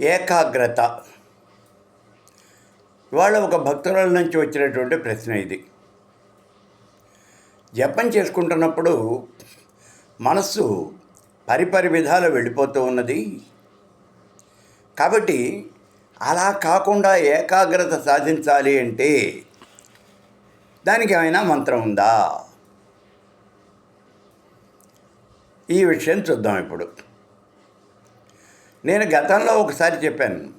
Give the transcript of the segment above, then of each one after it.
ఏకాగ్రత. ఇవాళ ఒక భక్తురాల నుంచి వచ్చినటువంటి ప్రశ్న ఇది. జపం చేసుకుంటున్నప్పుడు మనస్సు పరిపరి విధాలు వెళ్ళిపోతూ ఉన్నది. కాబట్టి అలా కాకుండా ఏకాగ్రత సాధించాలి అంటే దానికి ఏమైనా మంత్రం ఉందా? ఈ విషయం చూద్దాం ఇప్పుడు. నేను గతంలో ఒకసారి చెప్పాను.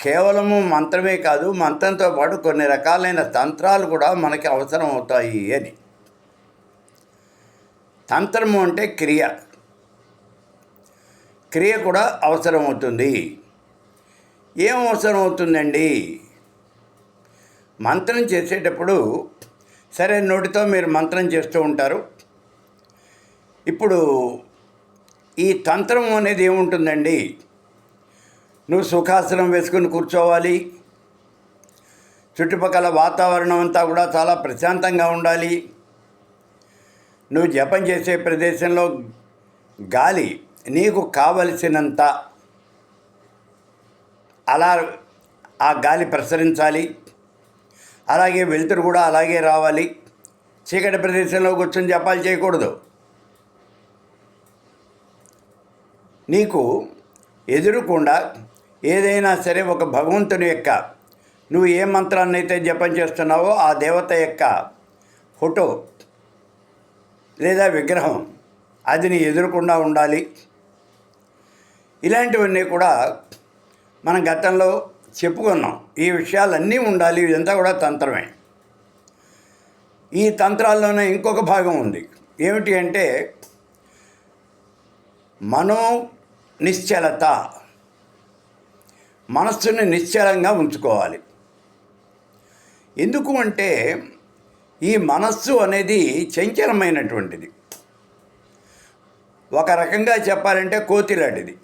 కేవలము మంత్రమే కాదు మంత్రంతో పాటు కొన్ని రకాలైన తంత్రాలు కూడా మనకి అవసరం అవుతాయి అని. తంత్రము అంటే క్రియ. క్రియ కూడా అవసరం అవుతుంది. ఏం అవసరం అవుతుందండి? మంత్రం చేసేటప్పుడు సరే నోటితో మీరు మంత్రం చేస్తూ ఉంటారు. ఇప్పుడు ఈ తంత్రం అనేది ఏముంటుందండి? నువ్వు సుఖాసనం వేసుకుని కూర్చోవాలి. చుట్టుపక్కల వాతావరణం అంతా కూడా చాలా ప్రశాంతంగా ఉండాలి. నువ్వు జపం చేసే ప్రదేశంలో గాలి నీకు కావలసినంత అలా ఆ గాలి ప్రసరించాలి. అలాగే వెలుతురు కూడా అలాగే రావాలి. చీకటి ప్రదేశంలో కూర్చొని జపాలు చేయకూడదు. నీకు ఎదురుకుండా ఏదైనా సరే ఒక భగవంతుని యొక్క నువ్వు ఏ మంత్రాన్ని అయితే జపం చేస్తున్నావో ఆ దేవత యొక్క ఫోటో లేదా విగ్రహం అది నీ ఎదురుకుండా ఉండాలి. ఇలాంటివన్నీ కూడా మనం గతంలో చెప్పుకున్నాం. ఈ విషయాలన్నీ ఉండాలి. ఇదంతా కూడా తంత్రమే. ఈ తంత్రాల్లోనే ఇంకొక భాగం ఉంది. ఏమిటి అంటే మనో నిశ్చలత. మనస్సుని నిశ్చలంగా ఉంచుకోవాలి. ఎందుకు అంటే ఈ మనస్సు అనేది చంచలమైనటువంటిది. ఒక రకంగా చెప్పాలంటే కోతి లాంటిది.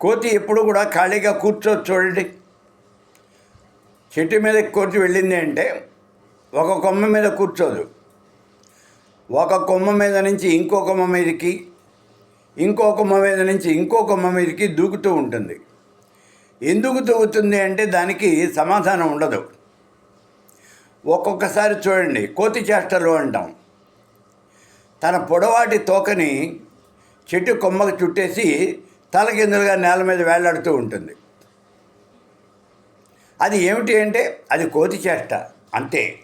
కోతి ఎప్పుడు కూడా ఖాళీగా కూర్చోవచ్చు చూడండి. చెట్టు మీద కోతి వెళ్ళింది అంటే ఒక కొమ్మ మీద కూర్చోదు. ఒక కొమ్మ మీద నుంచి ఇంకో కొమ్మ మీదకి ఇంకో కొమ్మ మీద నుంచి ఇంకో కొమ్మ మీదకి దూకుతూ ఉంటుంది. ఎందుకు దూకుతుంది అంటే దానికి సమాధానం ఉండదు. ఒక్కొక్కసారి చూడండి కోతి చేష్టలు అంటాం. తన పొడవాటి తోకని చెట్టు కొమ్మకు చుట్టేసి తలకిందులుగా నేల మీద వేలాడుతూ ఉంటుంది. అది ఏమిటి అంటే అది కోతి చేష్ట అంతే.